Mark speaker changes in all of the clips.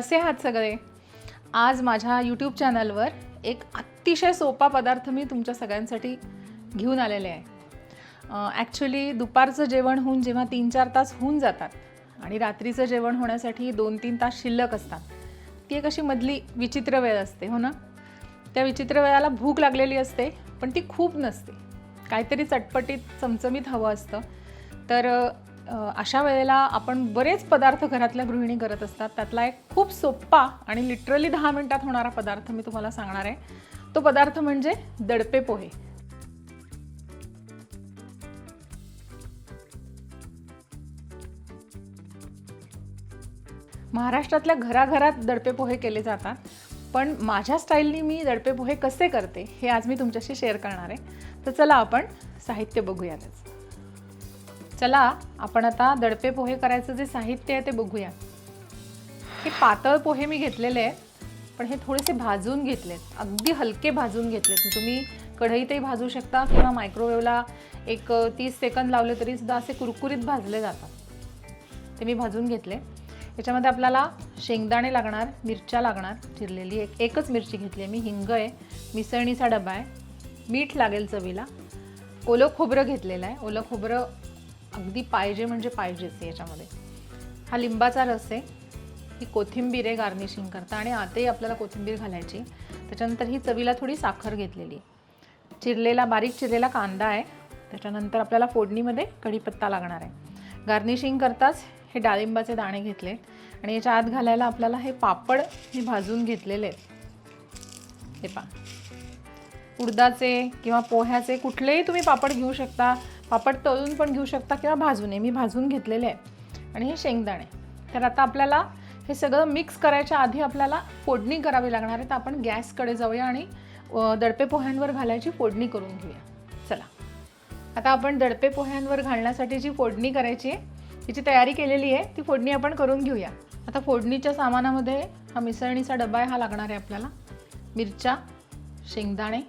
Speaker 1: कसे आहात सगळे? आज माझ्या यूट्यूब चॅनलवर एक अतिशय सोपा पदार्थ मी तुमच्या सगळ्यांसाठी घेऊन आलेले आहे. ॲक्च्युली दुपारचं जेवण होऊन जेव्हा तीन चार तास होऊन जातात आणि रात्रीचं जेवण होण्यासाठी दोन तीन तास शिल्लक असतात ती एक अशी मधली विचित्र वेळ असते हो ना? त्या विचित्र वेळाला भूक लागलेली असते पण ती खूप नसते. काहीतरी चटपटीत चमचमीत हवं असतं. तर अशा वेळेला आपण बरेच पदार्थ घरातल्या गृहिणी करत असतात. त्यातला एक खूप सोप्पा आणि लिटरली दहा मिनिटात होणारा पदार्थ मी तुम्हाला सांगणार आहे. तो पदार्थ म्हणजे दडपे पोहे. महाराष्ट्रातल्या घराघरात दडपे पोहे केले जातात पण माझ्या स्टाईलनी मी दडपे पोहे कसे करते हे आज मी तुमच्याशी शेअर करणार आहे. तर चला आपण साहित्य बघूयातच. चला आपण आता दडपे पोहे करायचं जे साहित्य आहे ते बघूया. हे पातळ पोहे मी घेतलेले आहेत पण हे थोडेसे भाजून घेतलेत. अगदी हलके भाजून घेतलेत. तुम्ही कढईतही भाजू शकता किंवा मायक्रोवेव्हला एक तीस सेकंद लावले तरी सुद्धा असे कुरकुरीत भाजले जातात. ते मी भाजून घेतले. याच्यामध्ये आपल्याला शेंगदाणे लागणार मिरच्या लागणार चिरलेली एक एकच मिरची घेतली आहे मी. हिंग आहे मिसळणीचा डबा आहे. मीठ लागेल चवीला. ओलं खोबरं घेतलेलं आहे. ओलं खोबरं अगदी पाहिजे म्हणजे पाहिजेच याच्यामध्ये. हा लिंबाचा रस आहे ही कोथिंबीर आहे गार्निशिंग करता आणि आतही आपल्याला कोथिंबीर घालायची. त्याच्यानंतर ही चवीला थोडी साखर घेतलेली. चिरलेला बारीक चिरलेला कांदा आहे. त्याच्यानंतर आपल्याला फोडणीमध्ये कढीपत्ता लागणार आहे. गार्निशिंग करताच हे डाळिंबाचे दाणे घेतले. आणि याच्या आत घालायला आपल्याला हे पापड मी भाजून घेतलेले आहेत. हे पा उडदाचे किंवा पोह्याचे कुठलेही तुम्ही पापड घेऊ शकता. पापड तळून पण घेऊ शकता किंवा भाजून मी भाजून घेतलेले आहे. आणि हे शेंगदाणे. तर आता आपल्याला हे सगळं मिक्स करायच्या आधी आपल्याला फोडणी करावी लागणार आहे. तर आपण गॅसकडे जाऊया आणि दडपे पोह्यांवर घालायची फोडणी करून घेऊया. चला. आता आपण दडपे पोह्यांवर घालण्यासाठी जी फोडणी करायची आहे तिची तयारी केलेली आहे ती फोडणी आपण करून घेऊया. आता फोडणीच्या सामानामध्ये हा मिसळणीचा डबा आहे हा लागणार आहे आपल्याला. मिरच्या शेंगदाणे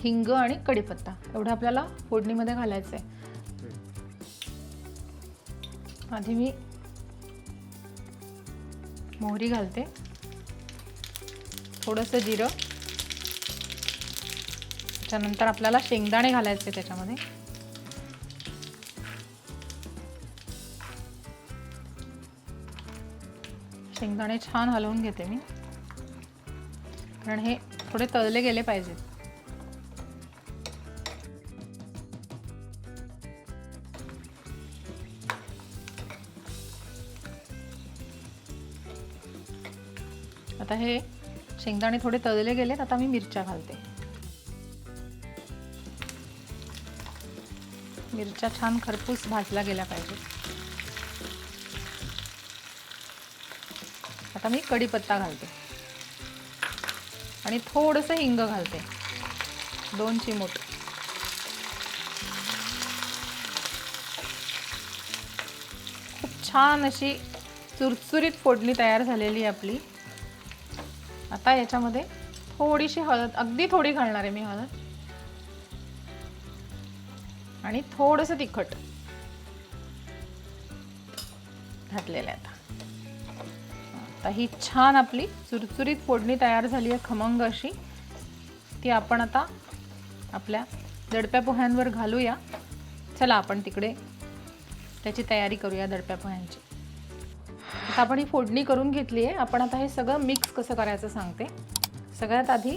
Speaker 1: हिंग आणि कढीपत्ता. एवढं आपल्याला फोडणीमध्ये घालायचं आहे. आधी मी मोहरी घालते. थोडंसं जिरं. त्याच्यानंतर आपल्याला शेंगदाणे घालायचे त्याच्यामध्ये. शेंगदाणे छान हलवून घेते मी. कारण हे थोडे तळले गेले पाहिजेत. आता हे शेंगदाणे थोडे तळले गेलेत आता मी मिरच्या घालते. मिरच्या छान खरपूस भाजल्या गेल्या पाहिजेत आता मी कढीपत्ता घालते. आणि थोडंसं हिंग घालते. दोन चिमूट. खूप छान अशी चुरचुरीत फोडणी तयार झालेली आहे आपली. आता याच्यामध्ये थोडीशी हळद अगदी थोडी घालणार आहे मी हळद. आणि थोडंसं तिखट घातलेलं आहे आता. आता ही छान आपली चुरचुरीत फोडणी तयार झाली आहे खमंग अशी. ती आपण आता आपल्या दडप्या पोह्यांवर घालूया. चला आपण तिकडे त्याची तयारी करूया दडप्या पोह्यांची. आता आपण ही फोडणी करून घेतली आहे. आपण आता हे सगळं मिक्स कसं करायचं सांगते. सगळ्यात आधी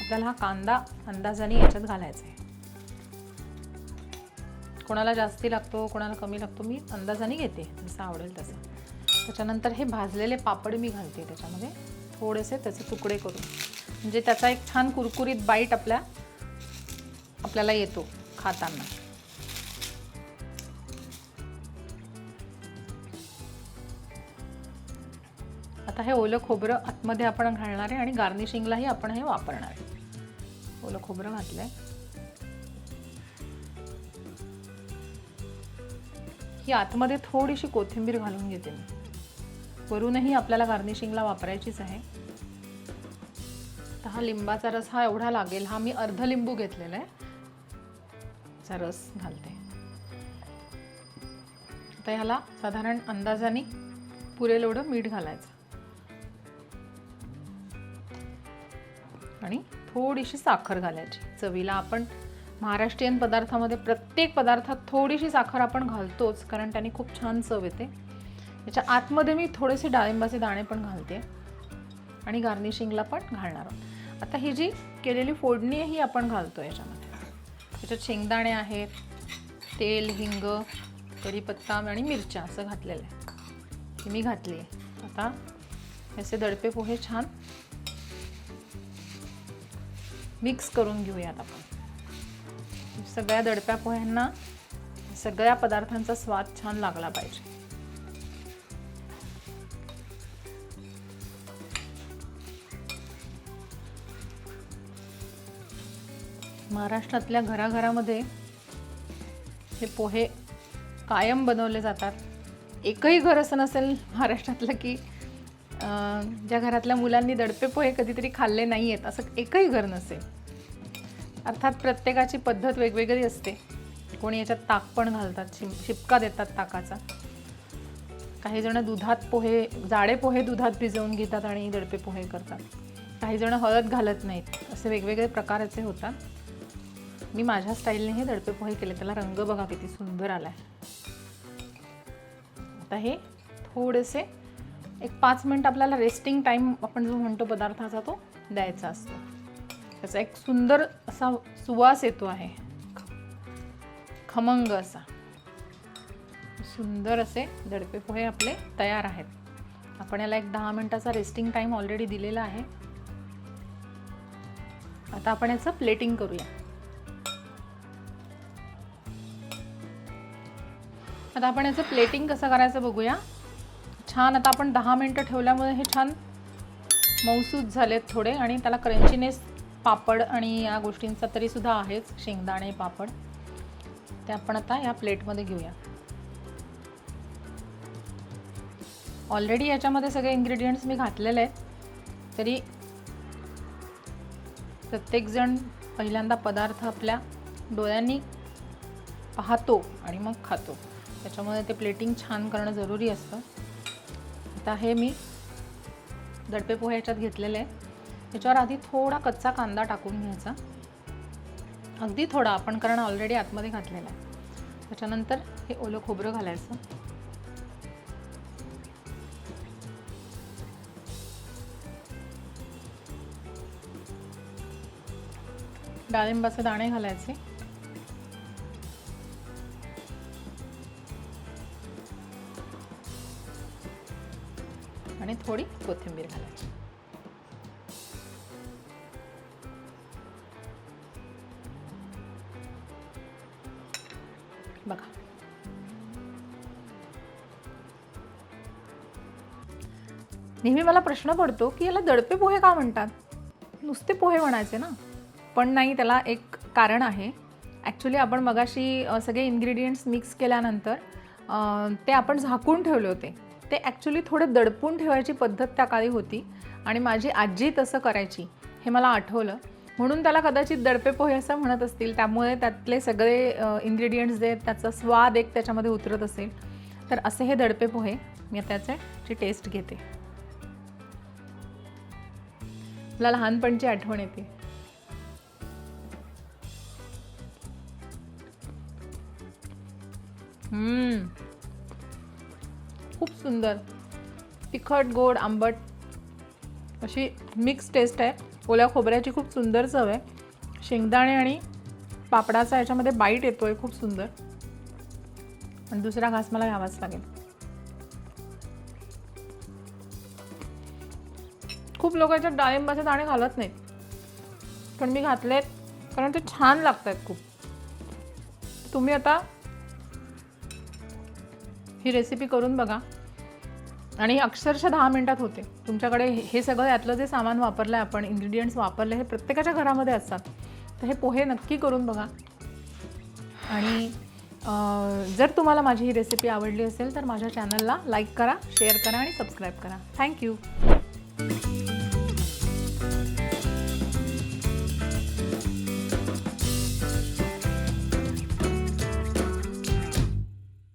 Speaker 1: आपल्याला हा कांदा अंदाजाने याच्यात घालायचा आहे. कोणाला जास्ती लागतो कोणाला कमी लागतो मी अंदाजाने घेते. जसं आवडेल तसं. त्याच्यानंतर हे भाजलेले पापड मी घालते त्याच्यामध्ये. थोडेसे त्याचे तुकडे करून. म्हणजे त्याचा एक छान कुरकुरीत बाईट आपल्या आपल्याला येतो खाताना. आता हे ओलं खोबरं आतमध्ये आपण घालणार आहे आणि गार्निशिंगलाही आपण हे वापरणार आहे. ओलं खोबरं घातलं आहे ही आतमध्ये थोडीशी कोथिंबीर घालून घेते मी. वरूनही आपल्याला गार्निशिंगला वापरायचीच आहे. तर हा लिंबाचा रस हा एवढा लागेल हा मी अर्ध लिंबू घेतलेला आहे. चा रस घालते. आता ह्याला साधारण अंदाजाने पुरेल एवढं मीठ घालायचं. आणि थोडीशी साखर घालायची. चवीला आपण महाराष्ट्रीयन पदार्थामध्ये प्रत्येक पदार्थात थोडीशी साखर आपण घालतोच कारण त्याने खूप छान चव येते. याच्या आतमध्ये मी थोडेसे डाळिंबाचे दाणे पण घालते आणि गार्निशिंगला पण घालणार आहोत. आता ही जी केलेली फोडणी आहे ही आपण घालतो याच्यामध्ये. त्याच्यात शेंगदाणे आहेत तेल हिंग कढीपत्ता आणि मिरच्या असं घातलेलं आहे. ही मी घातली आहे. आता याचे दडपे पोहे छान मिक्स करून घेऊयात आपण. सगळ्या दडप्या पोह्यांना सगळ्या पदार्थांचा स्वाद छान लागला पाहिजे. महाराष्ट्रातल्या घराघरामध्ये हे पोहे कायम बनवले जातात. एकही घर असं नसेल महाराष्ट्रातलं की ज्या घरातल्या मुलांनी दडपे पोहे कधीतरी खाल्ले नाही आहेत असं एकही घर नसेल. अर्थात प्रत्येकाची पद्धत वेगवेगळी असते. कोणी याच्यात ताक पण घालतात शिम शिपका देतात ताकाचा. काही जण दुधात पोहे जाडे पोहे दुधात भिजवून घेतात आणि दडपे पोहे करतात. काही जण हळद घालत नाहीत असे वेगवेगळे प्रकारचे होतात. मी माझ्या स्टाईलने हे दडपे पोहे केले त्याला रंग बघा किती सुंदर आला आहे आता हे थोडेसे एक पाच मिनिट आपल्याला रेस्टिंग टाईम आपण जो म्हणतो पदार्थाचा तो द्यायचा असतो. त्याचा एक सुंदर असा सुवास येतो आहे. खमंग असा. सुंदर असे दडपे पोहे आपले तयार आहेत. आपण याला एक दहा मिनिटाचा रेस्टिंग टाईम ऑलरेडी दिलेला आहे. आता आपण याचं प्लेटिंग करूया. आता आपण याचं प्लेटिंग कसं करायचं बघूया. छान आता आपण दहा मिनटं ठेवल्यामुळे हे छान मऊसूद झालेत थोडे आणि त्याला क्रंचीनेस पापड आणि या गोष्टींचा तरीसुद्धा आहेच शेंगदाणे पापड. ते आपण आता या प्लेटमध्ये घेऊया. ऑलरेडी याच्यामध्ये सगळे इन्ग्रेडियंट्स मी घातलेले आहेत. तरी प्रत्येकजण पहिल्यांदा पदार्थ आपल्या डोळ्यांनी पाहतो आणि मग खातो. त्याच्यामुळे ते प्लेटिंग छान करणं जरुरी असतं. आता हे मी दडपे पोहे याच्यात घेतलेले आहे. याच्यावर आधी थोडा कच्चा कांदा टाकून घ्यायचा. अगदी थोडा आपण कारण ऑलरेडी आतमध्ये घातलेला आहे. त्याच्यानंतर हे ओलं खोबरं घालायचं. डाळिंबाचे दाणे घालायचे. घालायची बघा. नेहमी मला प्रश्न पडतो की याला दडपे पोहे का म्हणतात? नुसते पोहे म्हणायचे ना? पण नाही त्याला एक कारण आहे. ॲक्च्युली आपण मगाशी सगळे इन्ग्रेडियंट्स मिक्स केल्यानंतर ते आपण झाकून ठेवले होते. ते ॲक्च्युली थोडे दडपून ठेवायची पद्धत त्या काळी होती आणि माझी आजी तसं करायची हे मला आठवलं. म्हणून त्याला कदाचित दडपे पोहे असं म्हणत असतील त्यामुळे त्यातले सगळे इन्ग्रेडियंट्स जे त्याचा स्वाद एक त्याच्यामध्ये उतरत असेल. तर असे हे दडपे पोहे मी त्याचे टेस्ट घेते. मला लहानपणची आठवण येते. हम्म. खूप सुंदर. तिखट गोड आंबट अशी मिक्स टेस्ट आहे. ओल्या खोबऱ्याची खूप सुंदर चव आहे. शेंगदाणे आणि पापडाचा याच्यामध्ये बाईट येतोय खूप सुंदर. आणि दुसरा घास मला घ्यावाच लागेल. खूप लोक याच्यात डाळिंबाचे दाणे घालत नाहीत. पण मी घातलेत कारण ते छान लागत आहेत खूप. तुम्ही आता ही रेसिपी करून बघा. आणि अक्षरशः दहा मिनिटात होते. तुमच्याकडे हे हे सगळं यातलं जे सामान वापरलं आहे आपण इन्ग्रेडियंट्स वापरले हे प्रत्येकाच्या घरामध्ये असतात. तर हे पोहे नक्की करून बघा. आणि जर तुम्हाला माझी ही रेसिपी आवडली असेल तर माझ्या चॅनलला लाईक करा शेअर करा आणि सबस्क्राईब करा. थँक्यू